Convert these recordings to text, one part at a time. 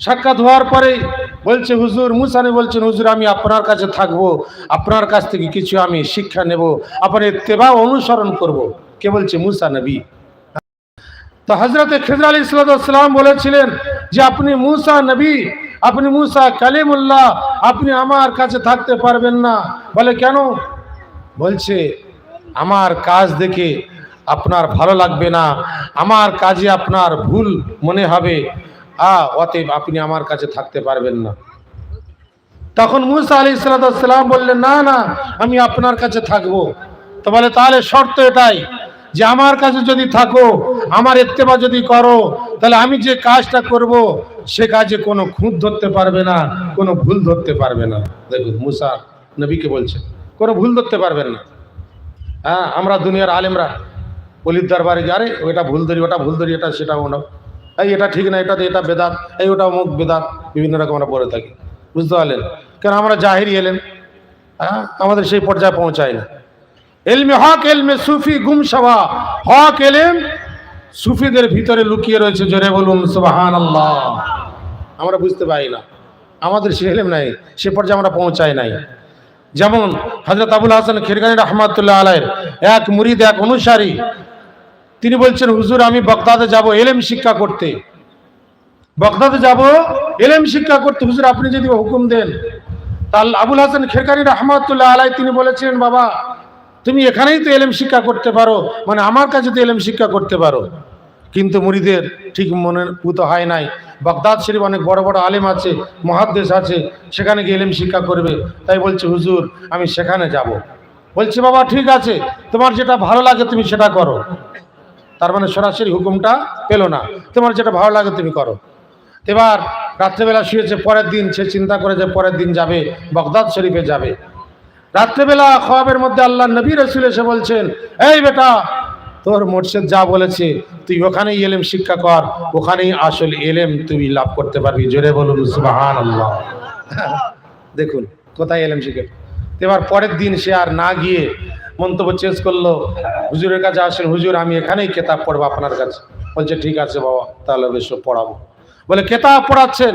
সাক্ষাৎ হওয়ার পরে বলছে, হুজুর, মুসানি বলছেন, হুজুর, আমি আপনার কাছে থাকব। আপনার কাছ থেকে কিছু আমি শিক্ষা নেব। আপনার তেবা অনুসরণ করব। কে বলছে? মুসা নবী। তো হজরতে খেজর আলী সালাম বলেছিলেন যে, আপনি মুসা নবী, আপনি মুসা কালিমুল্লাহ, আপনি আমার কাছে থাকতে পারবেন না। বলে, কেন? বলছে, আমার কাজ দেখে আপনার ভালো লাগবে না। আমার কাজে আপনার ভুল মনে হবে। আ অতএব আপনি আমার কাছে থাকতে পারবেন না। তখন মুসা আলী সালাম বললেন না না আমি আপনার কাছে থাকব। তো বলে তাহলে শর্ত এটাই যে আমার কাছে যদি থাকো আমার এত্তেবা যদি করো তাহলে আমি যে কাজটা করব সে কাজে কোনো খুঁত ধরতে পারবে না কোনো ভুল ধরতে পারবে না। দেখুন মুসা নবীকে বলছে কোনো ভুল ধরতে পারবেন না। হ্যাঁ আমরা দুনিয়ার আলেমরা অলির দরবারে গিয়ে, আরে ওটা ভুল ধরি ওটা ভুল ধরি এটা সেটা ওটা এই এটা ঠিক না এটা এটা বেদাত, এই ওটা অমুক বেদাত, বিভিন্ন রকম আমরা পড়ে থাকি। বুঝতে পারলেন? কেন আমরা জাহিরি এলেন? হ্যাঁ? আমাদের সেই পর্যায়ে পৌঁছায় না। এলমে হক, এলমে সুফি গুমসাওয়া হক, এলেম সুফিদের ভিতরে লুকিয়ে রয়েছে, জোরে বলুন সুবাহান আল্লাহ আমরা বুঝতে পারি না। আমাদের সে এলেম নাই, সে পর্যায়ে আমরা পৌঁছাই নাই। যেমন হজরত আবুল হাসান খিরগানি রহমাতুল্লাহ আলাইয়ের এক মুরিদ, এক অনুসারী তিনি বলছেন, হুজুর, আমি বগদাদে যাব, এলেম শিক্ষা করতে। বগদাদে যাব, এলেম শিক্ষা করতে। হুজুর, আপনি যদি হুকুম দেন, তাহলে আবুল হাসান খেরকানি রহমাতুল্লাহ আলাই তিনি বলেছিলেন, বাবা, তুমি এখানেই তো এলেম শিক্ষা করতে পারো মানে আমার কাছে তো এলেম শিক্ষা করতে পারো। কিন্তু মুরিদের ঠিক মনে পুত হয় নাই। বাগদাদ শরীফ অনেক বড় বড় আলেম আছে মহাদ্দেশ আছে, সেখানে গিয়ে এলেম শিক্ষা করবে। তাই বলছে, হুজুর, আমি সেখানে যাব। বলছে, বাবা, ঠিক আছে, তোমার যেটা ভালো লাগে তুমি সেটা করো। তার মানে সরাসরি হুকুমটা পেল না। তোমার যেটা ভালো লাগে তুমি করো। এবার রাত্রেবেলা শুয়েছে, পরের দিন সে চিন্তা করে যে পরের দিন যাবে, বগদাদ শরীফে যাবে। রাত্রেবেলা খোয়াবের মধ্যে আল্লাহ নবী রসুল এসে বলছেন, এই বেটা, তোর মোর্শেদ যা বলেছে, তুই ওখানেই এলেম শিক্ষা কর, ওখানেই আসল এলেম তুমি লাভ করতে পারবি। জোরে বলুন সুবাহান আল্লাহ দেখুন, কোথায় এলেম শিখে এবার পরের দিন সে আর না গিয়ে মন্তব্য চেঞ্জ করল। হুজুরের কাছে আসেন, হুজুর, আমি এখানেই কেতাব পড়ব আপনার কাছে। বলছে, ঠিক আছে বাবা, তাহলে বেশ পড়াবো। বলে, কেতাব পড়াচ্ছেন?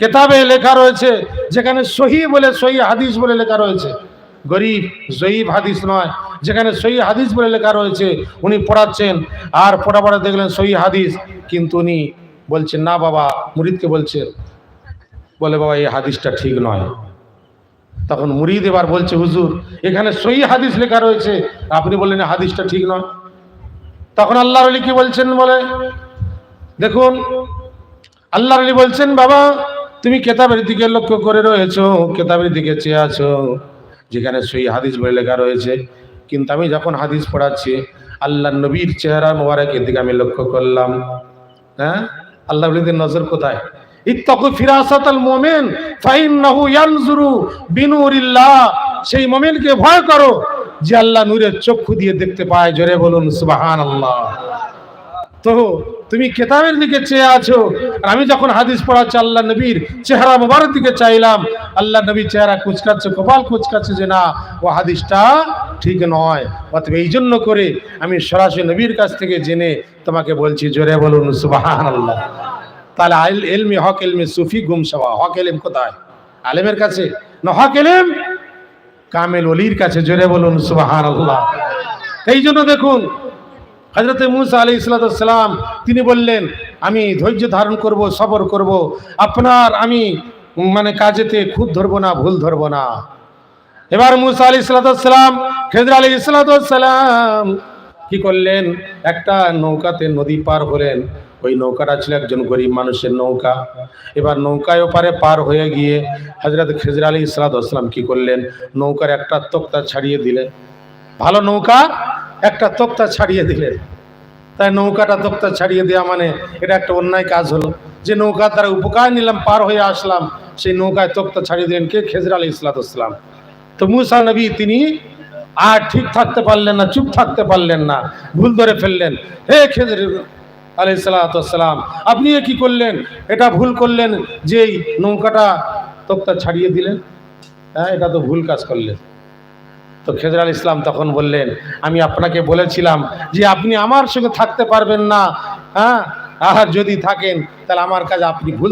কেতাবে লেখা রয়েছে, যেখানে সহি বলে সহি হাদিস বলে লেখা রয়েছে। গরিব, জয়ীব হাদিস নয়, যেখানে সহি হাদিস বলে লেখা রয়েছে, উনি পড়াচ্ছেন। আর পড়া পড়া দেখলেন সহি হাদিস, কিন্তু উনি বলছেন, না বাবা, মুরিদকে বলছেন। বলে, বাবা, এই হাদিসটা ঠিক নয়। তখন মুরিদ এবার বলছে, হুজুর, এখানে সহি হাদিস লেখা রয়েছে। আপনি বললেন হাদিসটা ঠিক নয়। তখন আল্লাহ আলী কি বলছেন বলে? দেখুন আল্লাহ আলী বলছেন, বাবা, তুমি কেতাবের দিকে লক্ষ্য করে রয়েছো, কেতাবের দিকে চেয়ে আছো, যেখানে সই হাদিস বলে লেখা রয়েছে। কিন্তু আমি যখন হাদিস পড়াচ্ছি আল্লাহ নবীর চেহারা মোবারকের দিকে আমি লক্ষ্য করলাম। হ্যাঁ? আল্লাহ নজর কোথায়? ইত্তাকু ফিরাসাতাল মুমিন, ফাইন্নাহু ইয়ানজুরু বিনুরিল্লাহ। সেই মুমিনকে ভয় করো যে আল্লাহ নূরের চক্ষু দিয়ে দেখতে পায়, জোরে বলুন, সুবহানাল্লাহ। তো তুমি কেতাবের দিকে চেয়ে আছো, আর আমি যখন হাদিস পড়াচ্ছি, আল্লাহ নবীর চেহারা মোবারক দিকে চাইলাম। আল্লাহ নবীর চেহারা কুচকাচ্ছে, কপাল কুচকাচ্ছে যে না, ও হাদিসটা ঠিক নয়। অতএব এই জন্য করে আমি সরাসরি নবীর কাছ থেকে জেনে তোমাকে বলছি, জোরে বলুন সুবাহান আল্লাহ তাহলে এলমি হক এলমি সুফি গুমসভা হক এলেম কোথায়? আলেমের কাছে? না, হক এলেম কামেল অলির কাছে, জোরে বলুন সুবাহান আল্লাহ এই জন্য দেখুন হজরত মুসা আলী ইসলাতাম তিনি বললেন, আমি ধৈর্য ধারণ করব, সবর করব, আপনার আমি মানে কাজেতে খুব ধরবো না, ভুল ধরবো না। এবার মুসা আলী ইসলাতাম খেজর আলী ইসলাতাম কি করলেন? একটা নৌকাতে নদী পার হলেন ওই নৌকাটা ছিল একজন গরিব মানুষের নৌকা। এবার নৌকায় ওপারে পার হয়ে গিয়ে হজরত খেজর আলী ইসলাতাম কি করলেন? নৌকার একটা তক্তা ছাড়িয়ে দিলেন। ভালো নৌকা? একটা তক্তা ছাড়িয়ে দিলেন। তাই নৌকাটা তক্তা ছাড়িয়ে দেওয়া মানে এটা একটা অন্যায় কাজ হলো। যে নৌকা দ্বারা উপকার নিলাম, পার হয়ে আসলাম, সেই নৌকায় তক্তা ছাড়িয়ে দিলেন কে? খেজর আলী ইসলাতাম তো মুসা নবী তিনি আর ঠিক থাকতে পারলেন না, চুপ থাকতে পারলেন না। ভুল ধরে ফেললেন। হে খেজর আলি সালাতাম আপনি কি করলেন? এটা ভুল করলেন যে এই নৌকাটা তোক্তা ছাড়িয়ে দিলেন হ্যাঁ এটা তো ভুল কাজ করলেন। তো খেজর আল ইসলাম তখন বললেন, আমি আপনাকে বলেছিলাম যে আপনি আমার সঙ্গে থাকতে পারবেন না হ্যাঁ আর যদি থাকেন, তাহলে আমার কাজ আপনি ভুল